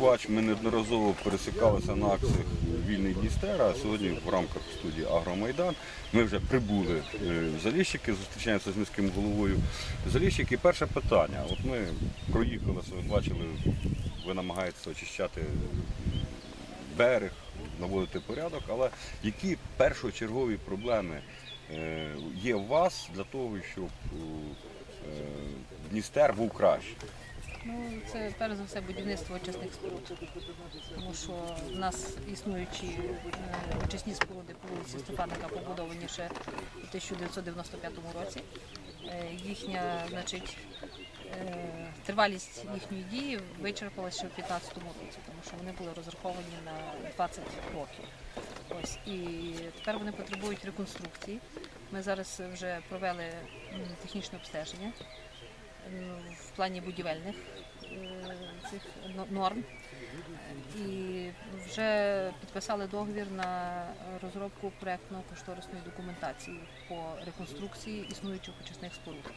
Квач. Ми неодноразово пересікалися на акціях Вільний Дністер, а сьогодні в рамках студії Агромайдан ми вже прибули е, в Заліщики, зустрічаємося з міським головою Заліщики. Перше питання. От ми проїхалися, ви бачили, ви намагаєтеся очищати берег, наводити порядок, але які першочергові проблеми е, є у вас для того, щоб е, Дністер був краще? Ну, це перш за все будівництво очисних споруд. Тому що в нас існуючі е, очисні споруди по вулиці Стефаника побудовані ще у 1995 році. Е, Їхня, значить, е, тривалість їхньої дії вичерпалася ще в 2015 році, тому що вони були розраховані на 20 років. Ось і тепер вони потребують реконструкції. Ми зараз вже провели технічне обстеження в плані будівельних е, цих норм. І вже підписали договір на розробку проєктно-кошторисної документації по реконструкції існуючих очисних споруд.